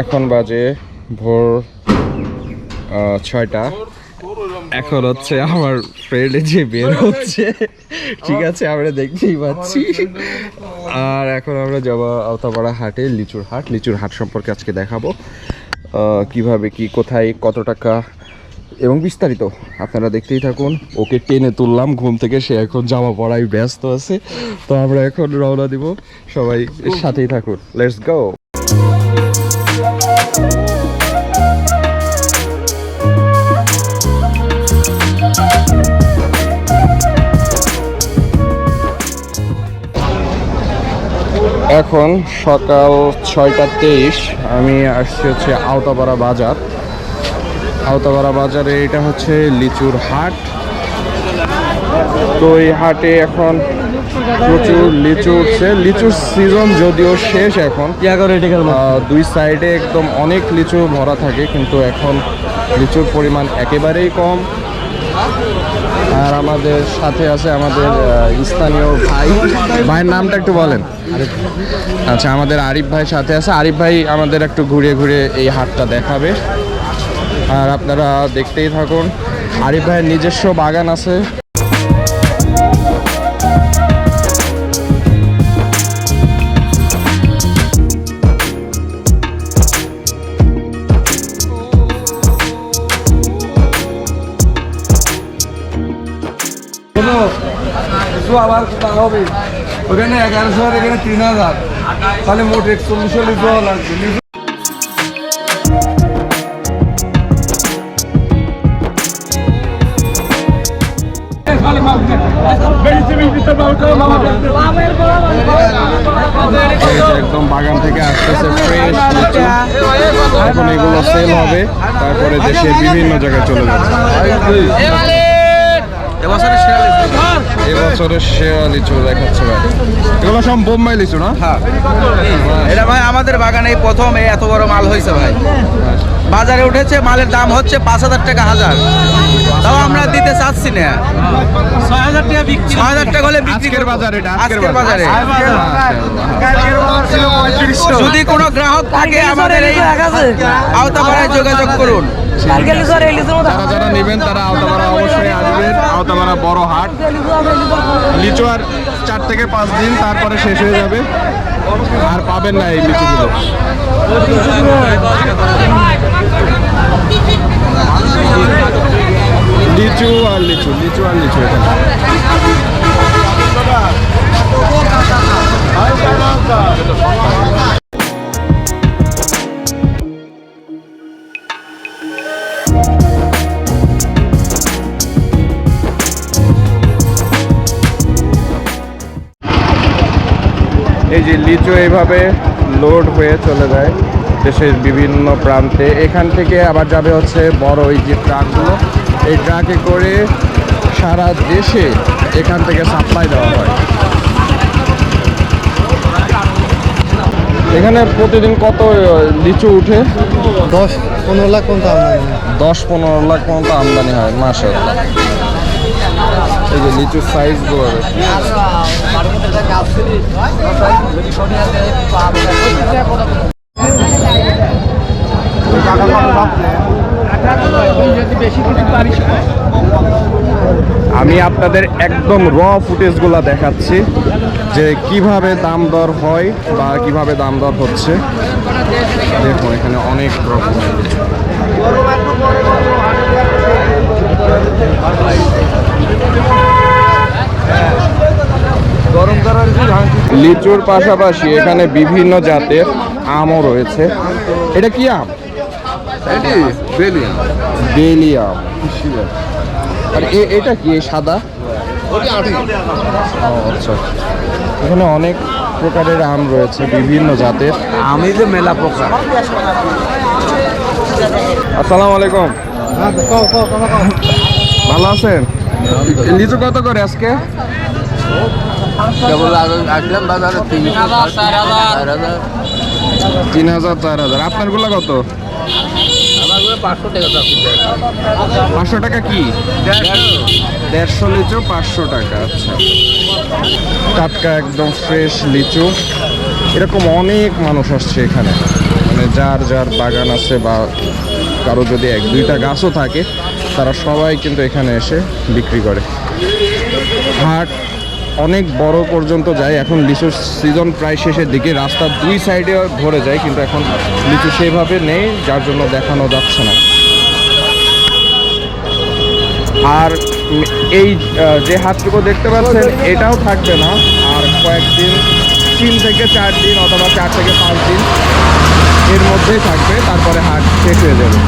এখন বাজে ভোর ছয়টা। এখন হচ্ছে আমার ফ্রেন্ড যে বের হচ্ছে। ঠিক আছে, আমরা দেখতেই পাচ্ছি। আর এখন আমরা যাব আওতাপাড়া হাটে, লিচুর হাট। লিচুর হাট সম্পর্কে আজকে দেখাবো। কীভাবে, কি, কোথায়, কত টাকা, এবং বিস্তারিত আপনারা দেখতেই থাকুন। ওকে টেনে তুললাম, ঘুম থেকে, সে এখন জামা পড়ায় ব্যস্ত আছে। তো আমরা এখন রওনা দিব। সবাই সাথেই থাকুন। লেটস গো এখন সকাল ছয়টা তেইশ আমি আসছি হচ্ছে আওতাপাড়া বাজার। আওতাপাড়া বাজারে এটা হচ্ছে লিচুর হাট। তো এই হাটে এখন প্রচুর লিচু উঠছে। লিচুর সিজন যদিও শেষ এখন দুই সাইডে একদম অনেক লিচু ভরা থাকে কিন্তু এখন লিচুর পরিমাণ একেবারেই কম। আর আমাদের সাথে আছে আমাদের স্থানীয় ভাই। ভাইয়ের নামটা একটু বলেন। আচ্ছা আমাদের আরিফ ভাই সাথে আছে। আরিফ ভাই আমাদের একটু ঘুরে ঘুরে এই হাটটা দেখাবে। আর আপনারা দেখতেই থাকুন। আরিফ ভাইয়ের নিজস্ব বাগান আছে। কোনো কিছু আবার কোথাও হবে। ওখানে এগারোশো আর এখানে তিন হাজার। তাহলে মোট একচল্লিশশো লাগবে। একদম বাগান থেকে আসতেছে ফ্রেশ হবে। তারপরে দেশের বিভিন্ন জায়গায় চলে যাচ্ছে। সেরা লিচু দেখাচ্ছে ভাই। এগুলো সব বোম্বাই লিচু না? এটা ভাই আমাদের বাগানে প্রথম এই এত বড় মাল হয়েছে ভাই। বাজারে উঠেছে মালের দাম হচ্ছে পাঁচ হাজার টাকা হাজার। তাও আমরা দিতে চাচ্ছি না। ছয় হাজার টাকা বিক্রি ছয় হাজার টাকা হলে বাজারে এটা আজকের বাজারে। যদি কোনো গ্রাহক থাকে আমাদের এই আওতাপাড়ায় যোগাযোগ করুন। যারা যারা নেবেন তারা আওতাপাড়া অবশ্যই আসবেন আওতাপাড়া বড় হাট। লিচু আর চার থেকে পাঁচ দিন তারপরে শেষ হয়ে যাবে। আর পাবেন না এই লিচুগুলো। লিচু আর লিচু লিচু আর লিচু এখানে। এই যে লিচু এইভাবে লোড হয়ে চলে যায় দেশের বিভিন্ন প্রান্তে। এখান থেকে আবার যাবে হচ্ছে বড় ওই যে ট্রাকগুলো। এই ট্রাকে করে সারা দেশে এখান থেকে সাপ্লাই দেওয়া হয়। এখানে প্রতিদিন কত লিচু উঠে? দশ পনেরো লাখ পর্যন্ত আমদানি দশ পনেরো লাখ পর্যন্ত আমদানি হয় মাসাল্লাহ এই যে লিচুর সাইজগুলো আমি আপনাদের একদম র ফুটেজগুলো দেখাচ্ছি, যে কীভাবে দাম দর হয় বা কীভাবে দাম দর হচ্ছে। দেখুন, এখানে অনেক রকমের লিচু। গরম করার যে ধান লিচুর পাশাপাশি এখানে বিভিন্ন জাতের আমও রয়েছে। এটা কি আম? এটি বেলি আম। আর এ- এটা কি সাদা? ওটি আটি। ও আচ্ছা। এখানে অনেক প্রকারের আম রয়েছে বিভিন্ন জাতের। আমি যে মেলা প্রকার। আসসালামু আলাইকুম। হ্যাঁ ভালো আছেন? লিচু কত করে আজকে? কেবল আসলাম বাজারে তিন হাজার চার হাজার তিন হাজার চার হাজার। আপনারগুলো কত? পাঁচশো টাকা পাঁচশো টাকা কি? দেড়শো লিচু পাঁচশো টাকা আচ্ছা। টাটকা একদম ফ্রেশ লিচু। এরকম অনেক মানুষ আসছে এখানে। মানে যার যার বাগান আছে বা কারও যদি এক দুইটা গাছও থাকে তারা সবাই কিন্তু এখানে এসে বিক্রি করে। হাট অনেক বড় পর্যন্ত যায়। এখন লিচুর সিজন প্রায় শেষের দিকে। রাস্তার দুই সাইডে ভরে যায়, কিন্তু এখন লিচু সেভাবে নেই, যার জন্য দেখানো যাচ্ছে না। আর এই যে হাটটুকু দেখতে পাচ্ছেন, এটাও থাকবে না। আর কয়েকদিন, তিন থেকে চার দিন অথবা চার থেকে পাঁচ দিন এর মধ্যেই থাকবে, তারপরে হাট শেষ হয়ে যাবে।